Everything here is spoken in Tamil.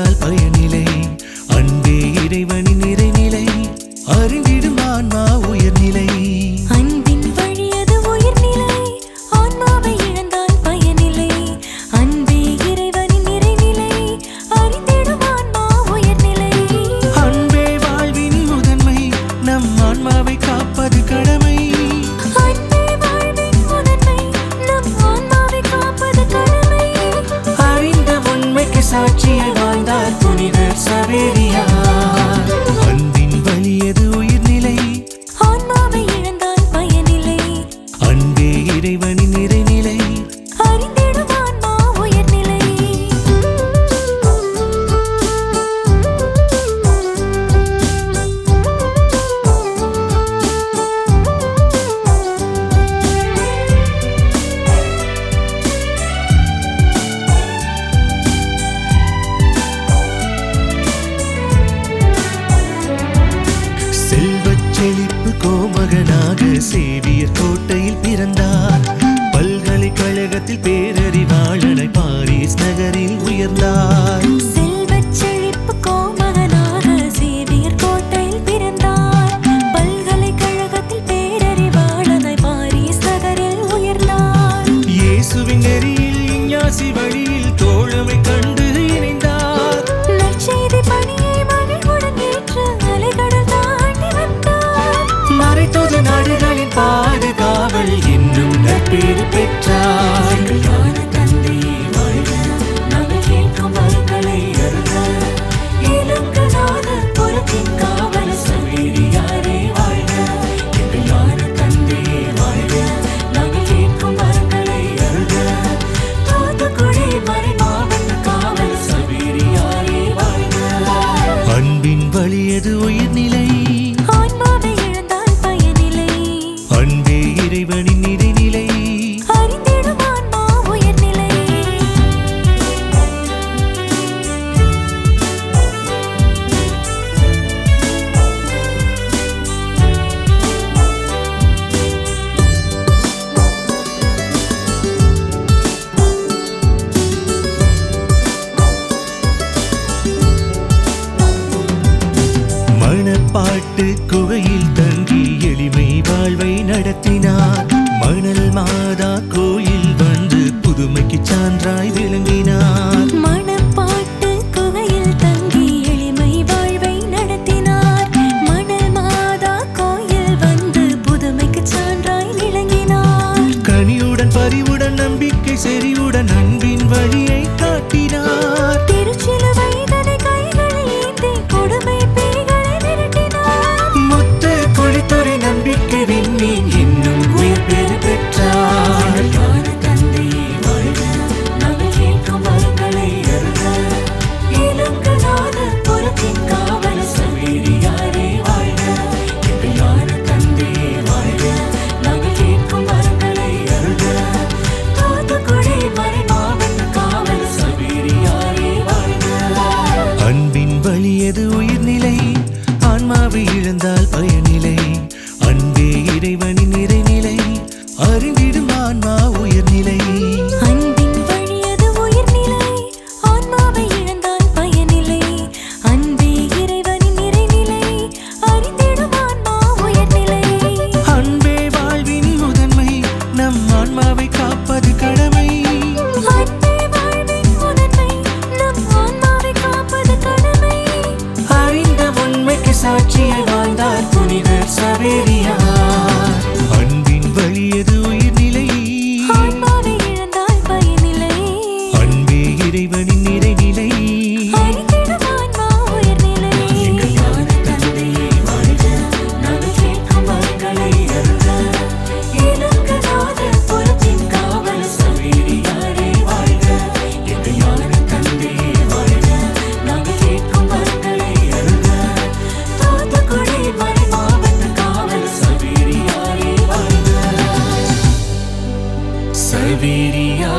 அறிந்தால் பயனிலை. அன்பே இறைவனி நிறைநிலை அறிந்திடும் ஆன்மா உயர்நிலை. அன்பின் வழியது உயர்நிலை. ஆன்மாவை இழந்தால் பயனிலை அன்பே இறைவனி நிறைநிலை அறிந்திடும் ஆன்மா உயர்நிலை. அன்பே வாழ்வின் முதன்மை. நம் ஆன்மாவை காப்பது தமிழகத்தில் பேரறிவாளனை பாரிஸ் நகரில் உயர்ந்தார். வழியது உயிர்நிலை காட்டு குகையில் தங்கி எளிமை வாழ்வை நடத்தினார். மணல் மாதா கோயில் வந்து புதுமைக்கு சான்றாய் விளங்கினார். சவேரியா